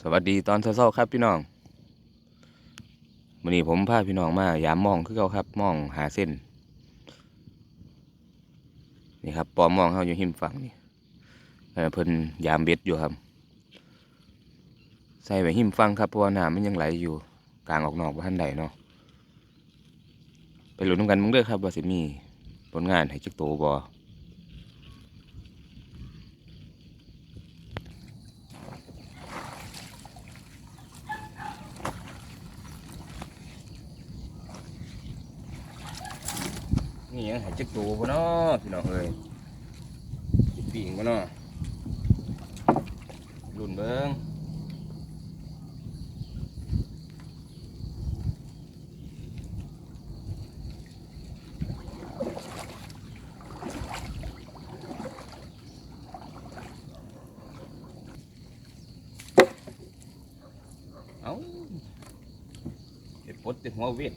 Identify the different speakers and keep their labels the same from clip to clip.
Speaker 1: สวัสดีตอนเช้าๆครับพี่น้องวันนี้ผมพาพี่น้องมายามมองคือเขาครับมองหาเส้น นี่ครับปอมมองเขาอยู่หิมฝั่งนี่เอ่อเพิ่นยามเบ็ดอยู่ครับ ใส่ไว้หิมฟังครับเพราะว่าน้ำมันยังไหลอยู่กลางออกนอกบ้านใดเนาะไปหลุ้นนำกันมึงเด้อครับว่าสิมีผลงานให้จักโตบ่ นี่ยังหายจักตัวบ่เนาะพี่น้องเอ้ยสิปีงบ่เนาะรุ่นเบิ่งเอ้าเฮ็ดปลดแต่หัวเวท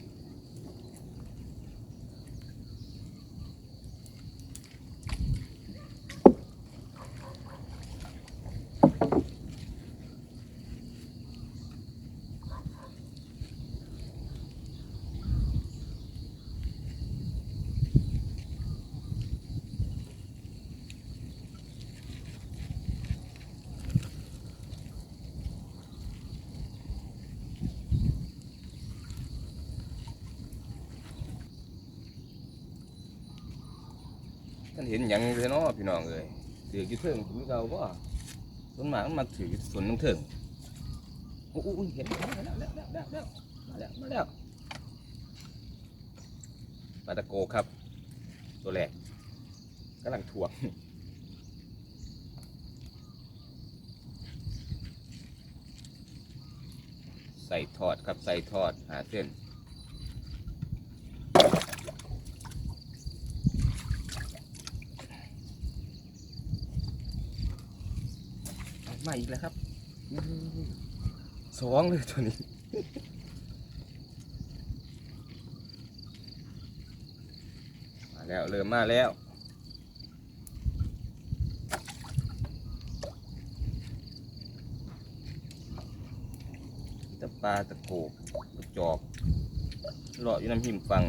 Speaker 1: ท่านเห็นยังเลยเนาะพี่น้องเอ้ยถือกอยู่เทิงคือเก่าบ่ต้นหมากมันมาถือส่วนน้ำเทิงโอ้โหเห็นแล้วแล้วแล้วแล้วแล้วมาแล้วมาแล้วปลาตะโกครับ ตัวแรกกำลังถ่วงใส่ทอดครับใส่ทอดหาเส้น อีกแล้วครับสองเลยตัวนี้มาแล้วเริ่มมาแล้วตะปลาตะโกกตะจอกเลาะอยู่น้ำหิมฟัง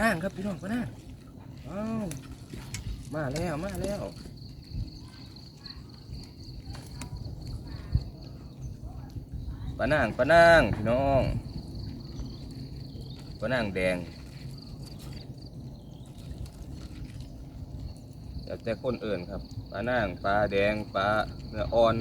Speaker 1: นี่ปลาน่างครับพี่น้องปลาน่างอ้าวมาแล้วมาแล้วปลาน่างปลาน่างพี่น้องปลาน่างแดงแต่คนเอื่นครับปลาน่างปลาแดงปลาเนื้ออ่อน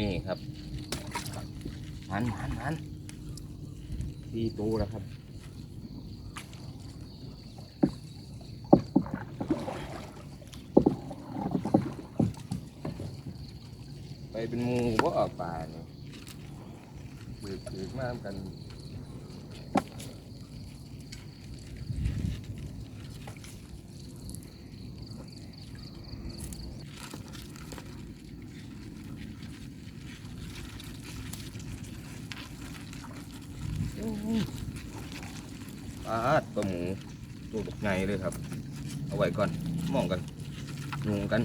Speaker 1: นี่ครับมันมันมันที่ตูแล้วครับไปเป็นหมูว่าออกป่าเนี่ยบืดบืดมากกัน อาดปลาหมูตัวบักไงเลยครับ เอาไว้ก่อนมองกันนุงกัน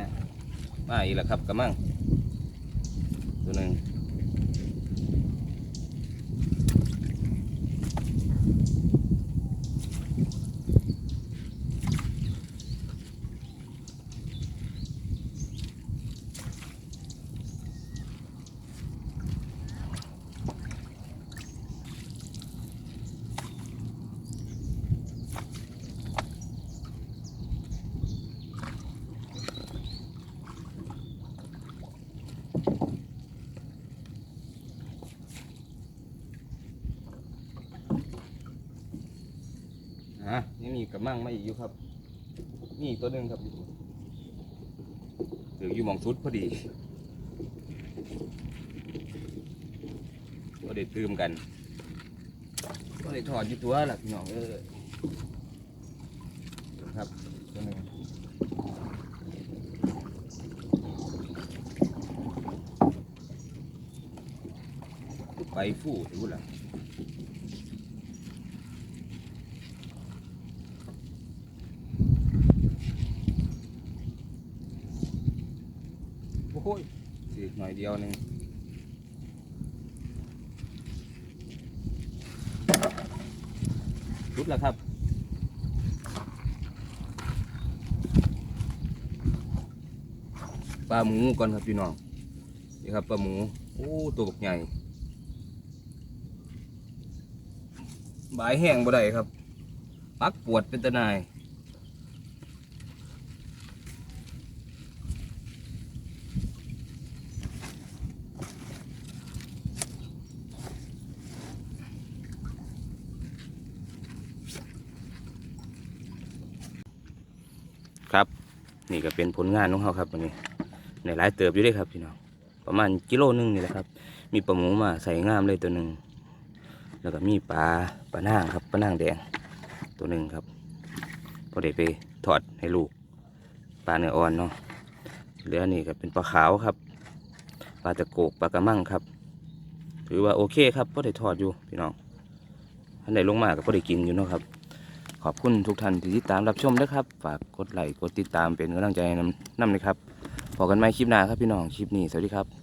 Speaker 1: ป มาอีกแล้วครับกระมังตัวหนึ่งะนี่มีกระมังมาอีกอยู่ครับ นี่อีกตัวหนึ่งครับถืออยู่หมองสุดพอดีก็ได้ตื่มกัน ก็ได้ถอดอยู่ตัวละพี่น้องเออครับตัวหนึ่งไปฟู่ดูล่ะ อ้ยสีหน่อยเดียวหนึ่งรุดแล้วครับปลาหมูก่อนครับพี่น้องนี่ครับปลาหมูโอ้ตัวบกใหญ่บายแห้งบ่ได้ครับ ปักปวดเป็นตะนาย นี่ก็เป็นผลงานของเขาครับวันนี้ในหลายเติบอยู่เลยครับพี่น้องประมาณกิโลหนึงนี่แหละครับ มีปลาหมูมาใส่งามเลยตัวหนึ่งแล้วก็มีปลาปลาหน้างครับปลาหน้างแดงตัวหนึ่งครับพอได้ไปถอดให้ลูกปลาเนื้ออ่อนเนาะเหลือนี่ก็เป็นปลาขาวครับปลาตะโกกปลากระมังครับ ถือว่าโอเคครับพอได้ทอดอยู่พี่น้องท่านใดลงมาก็พอได้กินอยู่เนาะครับ ขอบคุณทุกท่านที่ติดตามรับชมนะครับ ฝากกดไลค์กดติดตามเป็นกำลังใจให้นำนำเลยครับพอกันใหม่คลิปหน้าครับพี่น้อง คลิปนี้ สวัสดีครับ